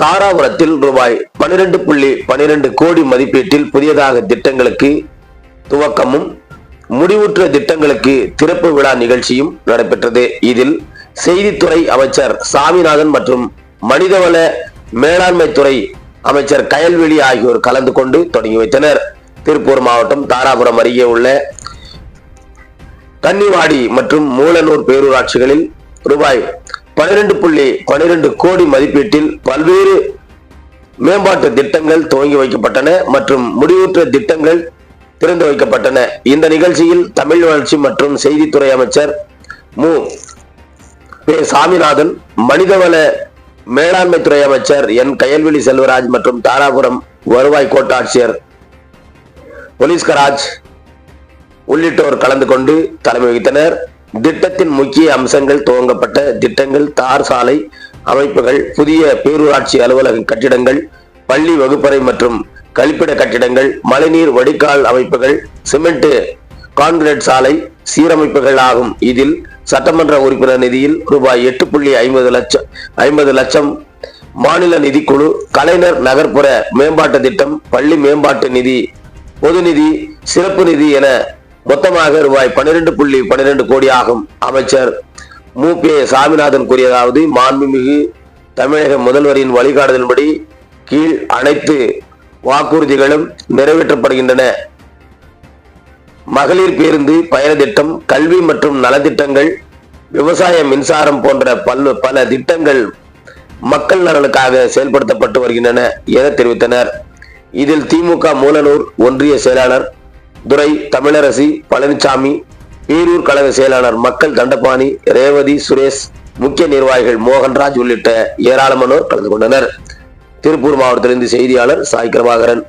தாராபுரத்தில் ரூபாய் பனிரெண்டு புள்ளி பனிரெண்டு கோடி மதிப்பீட்டில் புதியதாக திட்டங்களுக்கு துவக்கமும் முடிவுற்ற திட்டங்களுக்கு திறப்பு விழா நிகழ்ச்சியும் நடைபெற்றது. இதில் செய்தித்துறை அமைச்சர் சாமிநாதன் மற்றும் மனிதவள மேலாண்மை துறை அமைச்சர் கயல்வெளி ஆகியோர் கலந்து கொண்டு தொடங்கி வைத்தனர். திருப்பூர் மாவட்டம் தாராபுரம் அருகே உள்ள கன்னிவாடி மற்றும் மூலனூர் பேரூராட்சிகளில் ரூபாய் பனிரெண்டு புள்ளி பனிரெண்டு கோடி மதிப்பீட்டில் பல்வேறு மேம்பாட்டு திட்டங்கள் துவங்கி வைக்கப்பட்டன மற்றும் முடிவுற்ற திட்டங்கள் திறந்து வைக்கப்பட்டன. இந்த நிகழ்ச்சியில் தமிழ் வளர்ச்சி மற்றும் செய்தித்துறை அமைச்சர் மு. பே சாமிநாதன் மனிதவள மேலாண்மை துறை அமைச்சர் என். கயல்விழி செல்வராஜ் மற்றும் தாராபுரம் வருவாய் கோட்டாட்சியர் போலீஸ்கராஜ் உள்ளிட்டோர் கலந்து கொண்டு தலைமை வகித்தனர். திட்டத்தின் முக்கிய அம்சங்கள் துவங்கப்பட்ட திட்டங்கள் தார் சாலை அமைப்புகள் புதிய பேரூராட்சி அலுவலக கட்டிடங்கள் பள்ளி வகுப்பறை மற்றும் கழிப்பிட கட்டிடங்கள் மழைநீர் வடிகால் அமைப்புகள் சிமெண்ட் கான்கிரீட் சாலை சீரமைப்புகள் ஆகும். இதில் சட்டமன்ற உறுப்பினர் நிதியில் ரூபாய் எட்டு புள்ளி ஐம்பது லட்சம் ஐம்பது லட்சம் மாநில நிதிக்குழு கலைஞர் நகர்ப்புற மேம்பாட்டு திட்டம் பள்ளி மேம்பாட்டு நிதி பொது நிதி சிறப்பு நிதி என மொத்தமாக ரூபாய் பன்னிரண்டு புள்ளி பன்னிரண்டு கோடி ஆகும் அமைச்சர் மு. பே சாமிநாதன் கூறியதாவது மாண்புமிகு தமிழக முதல்வரின் வழிகாட்டுதலின்படி கீழ் அனைத்து வாக்குறுதிகளும் நிறைவேற்றப்படுகின்றன. மகளிர் பேருந்து பயண திட்டம் கல்வி மற்றும் நலத்திட்டங்கள் விவசாய மின்சாரம் போன்ற பல் பல திட்டங்கள் மக்கள் நலனுக்காக செயல்படுத்தப்பட்டு வருகின்றன என தெரிவித்தனர். இதில் திமுக மூலனூர் ஒன்றிய செயலாளர் துரை தமிழரசி பழனிசாமி பேரூர் கழக செயலாளர் மக்கள் தண்டபாணி ரேவதி சுரேஷ் முக்கிய நிர்வாகிகள் மோகன்ராஜ் உள்ளிட்ட ஏராளமானோர் கலந்து கொண்டனர். திருப்பூர் மாவட்டத்திலிருந்து செய்தியாளர் சாய் பிரபாகரன்